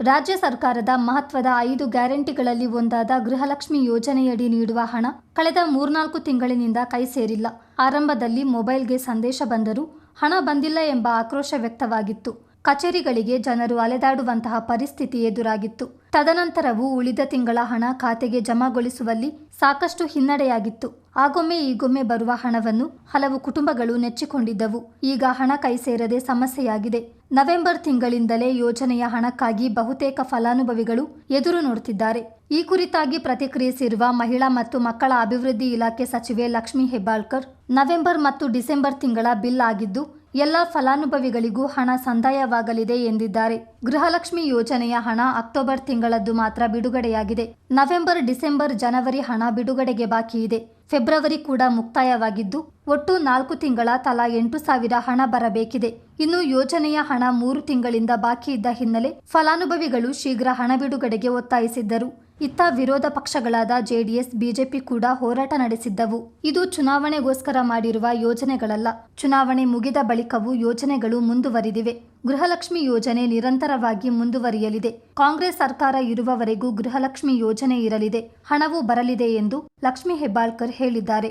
ರಾಜ್ಯ ಸರ್ಕಾರದ ಮಹತ್ವದ ಐದು ಗ್ಯಾರಂಟಿಗಳಲ್ಲಿ ಒಂದಾದ ಗೃಹಲಕ್ಷ್ಮಿ ಯೋಜನೆಯಡಿ ನೀಡುವ ಹಣ ಕಳೆದ ಮೂರ್ನಾಲ್ಕು ತಿಂಗಳಿನಿಂದ ಕೈ ಸೇರಿಲ್ಲ. ಆರಂಭದಲ್ಲಿ ಮೊಬೈಲ್ಗೆ ಸಂದೇಶ ಬಂದರೂ ಹಣ ಬಂದಿಲ್ಲ ಎಂಬ ಆಕ್ರೋಶ ವ್ಯಕ್ತವಾಗಿತ್ತು. ಕಚೇರಿಗಳಿಗೆ ಜನರು ಅಲೆದಾಡುವಂತಹ ಪರಿಸ್ಥಿತಿ ಎದುರಾಗಿತ್ತು. ತದನಂತರವೂ ಉಳಿದ ತಿಂಗಳ ಹಣ ಖಾತೆಗೆ ಜಮಾಗೊಳಿಸುವಲ್ಲಿ ಸಾಕಷ್ಟು ಹಿನ್ನಡೆಯಾಗಿತ್ತು. ಆಗೊಮ್ಮೆ ಈಗೊಮ್ಮೆ ಬರುವ ಹಣವನ್ನು ಹಲವು ಕುಟುಂಬಗಳು ನೆಚ್ಚಿಕೊಂಡಿದ್ದವು. ಈಗ ಹಣ ಕೈ ಸೇರದೆ ಸಮಸ್ಯೆಯಾಗಿದೆ. ನವೆಂಬರ್ ತಿಂಗಳಿಂದಲೇ ಯೋಜನೆಯ ಹಣಕ್ಕಾಗಿ ಬಹುತೇಕ ಫಲಾನುಭವಿಗಳು ಎದುರು ನೋಡುತ್ತಿದ್ದಾರೆ. ಈ ಕುರಿತಾಗಿ ಪ್ರತಿಕ್ರಿಯಿಸಿರುವ ಮಹಿಳಾ ಮತ್ತು ಮಕ್ಕಳ ಅಭಿವೃದ್ಧಿ ಇಲಾಖೆ ಸಚಿವೆ ಲಕ್ಷ್ಮಿ ಹೆಬ್ಬಾಳ್ಕರ್, ನವೆಂಬರ್ ಮತ್ತು ಡಿಸೆಂಬರ್ ತಿಂಗಳ ಬಿಲ್ ಆಗಿದ್ದು, ಎಲ್ಲ ಫಲಾನುಭವಿಗಳಿಗೂ ಹಣ ಸಂದಾಯವಾಗಲಿದೆ ಎಂದಿದ್ದಾರೆ. ಗೃಹಲಕ್ಷ್ಮಿ ಯೋಜನೆಯ ಹಣ ಅಕ್ಟೋಬರ್ ತಿಂಗಳದ್ದು ಮಾತ್ರ ಬಿಡುಗಡೆಯಾಗಿದೆ. ನವೆಂಬರ್, ಡಿಸೆಂಬರ್, ಜನವರಿ ಹಣ ಬಿಡುಗಡೆಗೆ ಬಾಕಿ ಇದೆ ಫೆಬ್ರವರಿ ಕೂಡ ಮುಕ್ತಾಯವಾಗಿದ್ದು, ಒಟ್ಟು ನಾಲ್ಕು ತಿಂಗಳ ತಲಾ ಎಂಟು ಸಾವಿರ ಹಣ ಬರಬೇಕಿದೆ. ಇನ್ನು ಯೋಜನೆಯ ಹಣ ಮೂರು ತಿಂಗಳಿಂದ ಬಾಕಿ ಇದ್ದ ಹಿನ್ನೆಲೆ ಫಲಾನುಭವಿಗಳು ಶೀಘ್ರ ಹಣ ಬಿಡುಗಡೆಗೆ ಒತ್ತಾಯಿಸಿದ್ದರು. ಇತ್ತ ವಿರೋಧ ಪಕ್ಷಗಳಾದ ಜೆಡಿಎಸ್, ಬಿಜೆಪಿ ಕೂಡ ಹೋರಾಟ ನಡೆಸಿದ್ದವು. ಇದು ಚುನಾವಣೆಗೋಸ್ಕರ ಮಾಡಿರುವ ಯೋಜನೆಗಳಲ್ಲ. ಚುನಾವಣೆ ಮುಗಿದ ಬಳಿಕವೂ ಯೋಜನೆಗಳು ಮುಂದುವರಿದಿವೆ. ಗೃಹಲಕ್ಷ್ಮಿ ಯೋಜನೆ ನಿರಂತರವಾಗಿ ಮುಂದುವರಿಯಲಿದೆ. ಕಾಂಗ್ರೆಸ್ ಸರ್ಕಾರ ಇರುವವರೆಗೂ ಗೃಹಲಕ್ಷ್ಮಿ ಯೋಜನೆ ಇರಲಿದೆ. ಹಣವೂ ಬರಲಿದೆ ಎಂದು ಲಕ್ಷ್ಮಿ ಹೆಬ್ಬಾಳ್ಕರ್ ಹೇಳಿದ್ದಾರೆ.